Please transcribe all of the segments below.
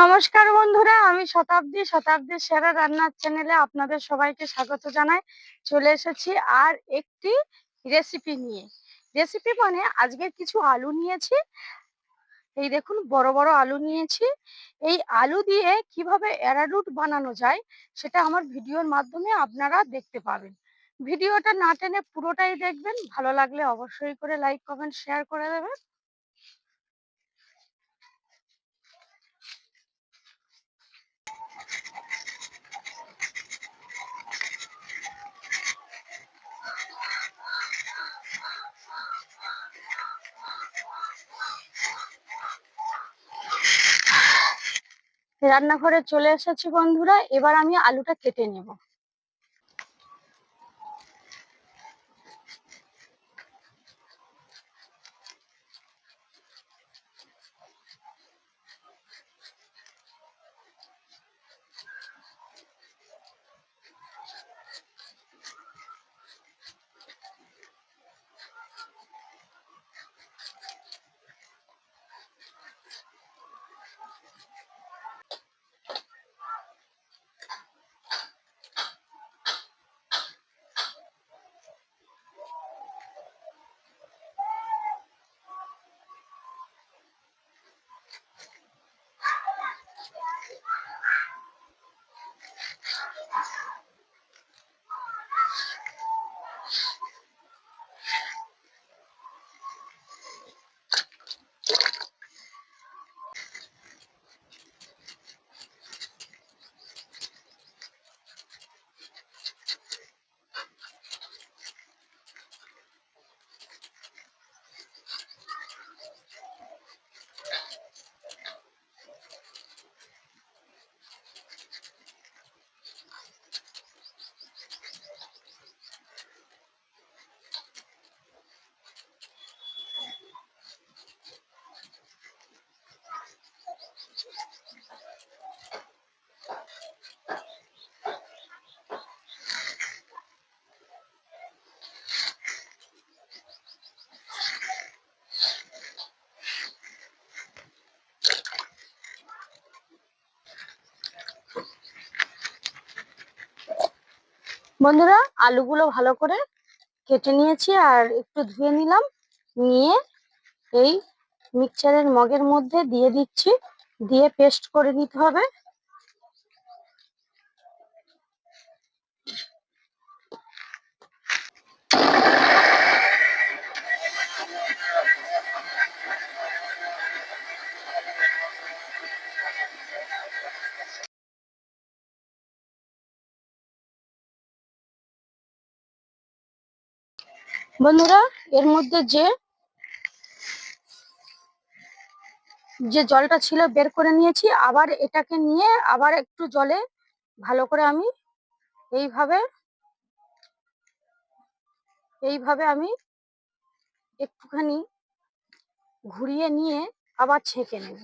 নমস্কার বন্ধুরা, আমি শতাব্দী, শতাব্দীর সেরা রান্নার চ্যানেলে আপনাদের সবাইকে স্বাগত জানাই। চলে এসেছি আর একটি রেসিপি নিয়ে। রেসিপি মানে আজকে কিছু আলু নিয়েছি। এই দেখুন, বড় বড় আলু নিয়েছি। এই আলু দিয়ে কীভাবে অ্যারারুট বানানো যায়, সেটা আমার ভিডিওর মাধ্যমে আপনারা দেখতে পাবেন। ভিডিওটা না টেনে পুরোটাই দেখবেন। ভালো লাগলে অবশ্যই করে লাইক কমেন্ট শেয়ার করে দেবেন। রান্নাঘরে চলে এসেছি বন্ধুরা এবার আমি আলুটা কেটে নেব। বন্ধুরা, আলুগুলো ভালো করে কেটে নিয়েছি আর একটু ধুয়ে নিলাম। নিয়ে এই মিক্সচারের মগের মধ্যে দিয়ে দিচ্ছি। দিয়ে পেস্ট করে নিতে হবে। বন্ধুরা, এর মধ্যে যে যে জলটা ছিল বের করে নিয়েছি, আবার এটাকে নিয়ে আবার একটু জলে ভালো করে আমি এইভাবে এইভাবে আমি একটুখানি ঘুরিয়ে নিয়ে আবার ছেঁকে নেব।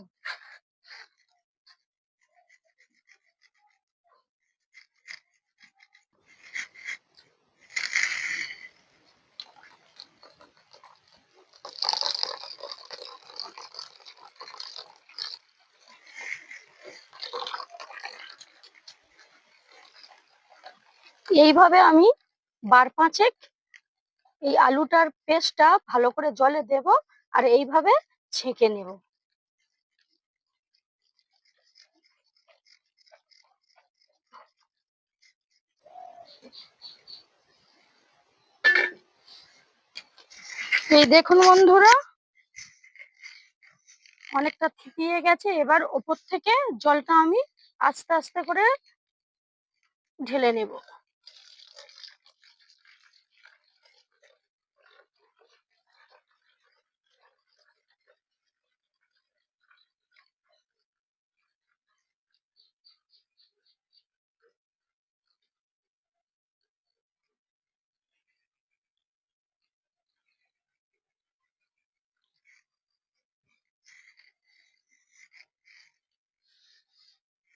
এইভাবে আমি বার পাঁচেক এই আলুটার পেস্টটা ভালো করে জলে দেব আর এইভাবে ছেঁকে নেব। এই দেখুন বন্ধুরা, অনেকটা থিতিয়ে গেছে। এবার ওপর থেকে জলটা আমি আস্তে আস্তে করে ঢেলে নেব।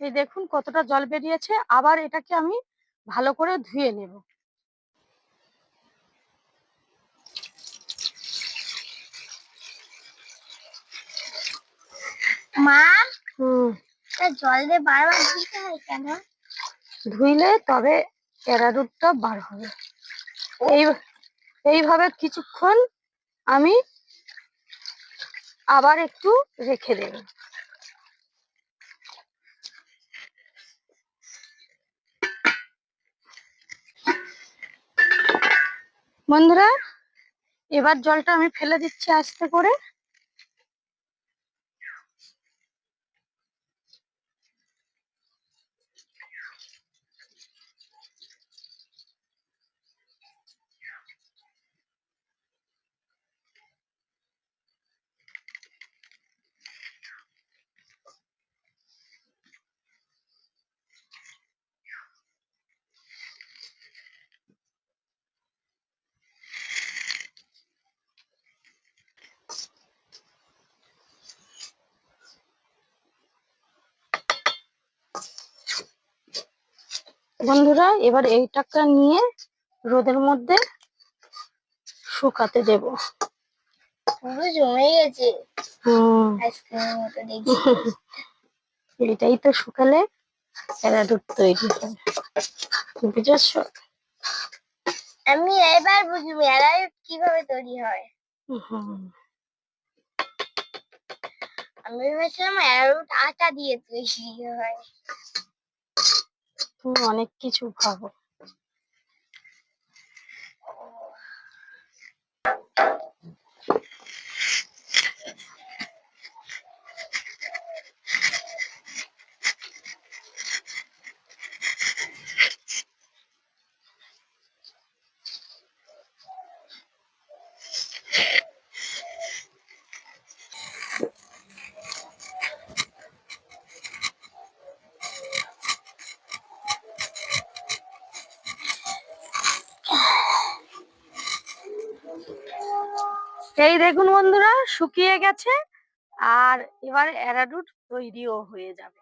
এই দেখুন কতটা জল বেরিয়েছে আবার এটাকে আমি ভালো করে ধুয়ে নেব। মা? হুম। জল দিয়ে বারবার ধুতে হয় কেন? ধুইলে তবে বার হবে। এই এইভাবে কিছুক্ষণ আমি আবার একটু রেখে দেব। বন্ধুরা এবার জলটা আমি ফেলে দিচ্ছি আস্তে করে। বন্ধুরা এবার এইটাকে নিয়ে রোদের মধ্যে শুকাতে দেব। পুরো জমে গেছে। আইসক্রিমের মতো দেখি এটাই তো শুকালে অ্যারারুট তৈরি হবে বুঝেছ? আমি এবার বুঝব এরাই কীভাবে তৈরি হয়। আমি ভেবেছিলাম অ্যারোট আটা দিয়ে তৈরি হয়। অনেক কিছু ভাবো। এই দেখুন বন্ধুরা, শুকিয়ে গেছে আর এবার অ্যারারুট তৈরিও হয়ে যাবে।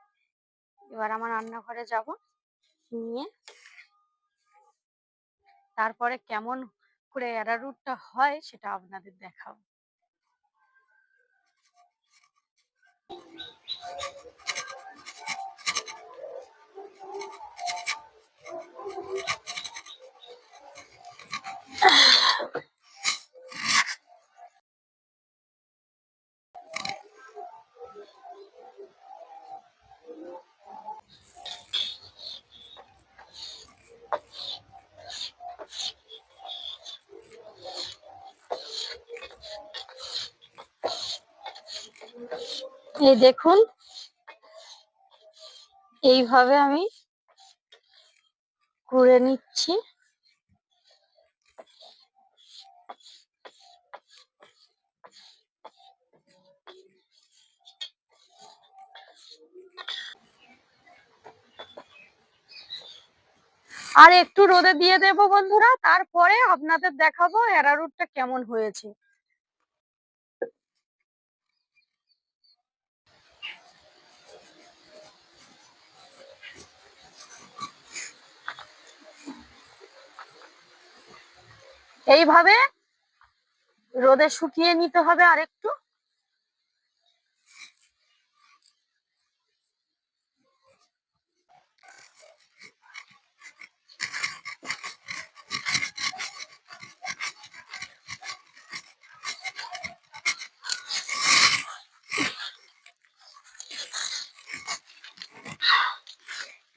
এবার আমার রান্নাঘরে যাব, নিয়ে তারপরে কেমন করে অ্যারারুটটা হয় সেটা আপনাদের দেখাবো। এই দেখুন। এইভাবে আমি করে নিচ্ছি। আর একটু রোদে দিয়ে দেব বন্ধুরা, তারপরে আপনাদের দেখাবো অ্যারারুটটা কেমন হয়েছে। এইভাবে রোদে শুকিয়ে নিতে হবে আর একটু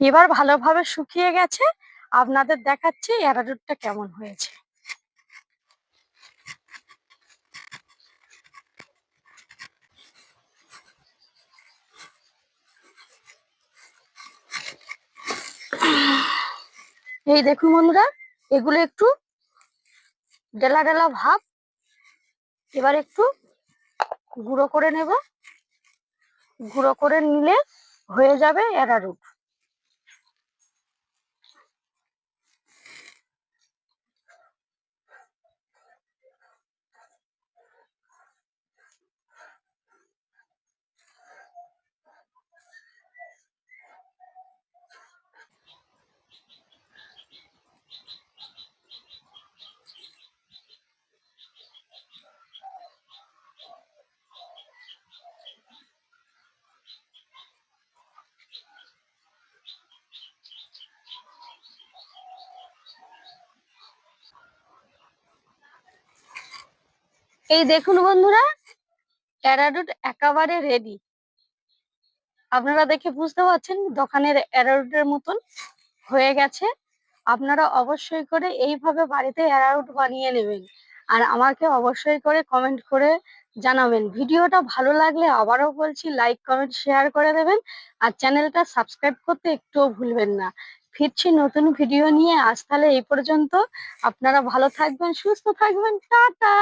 এবার ভালোভাবে শুকিয়ে গেছে। আপনাদের দেখাচ্ছি অ্যারারুটটা কেমন হয়েছে। এই দেখুন বন্ধুরা, এগুলো একটু ডেলা ডেলা ভাব। এবার একটু গুঁড়ো করে নেব। গুঁড়ো করে নিলে হয়ে যাবে অ্যারারুট। এই দেখুন বন্ধুরা অ্যারারুট একেবারে রেডি আপনারা দেখে বুঝতে পারছেন দোকানের অ্যারারুটের মতন হয়ে গেছে। আপনারা অবশ্যই করে এইভাবে বাড়িতে অ্যারারুট বানিয়ে নেবেন। আর আমাকে অবশ্যই করে কমেন্ট করে জানাবেন। ভিডিওটা ভালো লাগলে আবারও বলছি লাইক কমেন্ট শেয়ার করে দেবেন। আর চ্যানেলটা সাবস্ক্রাইব করতে একটুও ভুলবেন না। ফিরছি নতুন ভিডিও নিয়ে। আজ তাহলে এই পর্যন্ত। আপনারা ভালো থাকবেন সুস্থ থাকবেন। টাটা!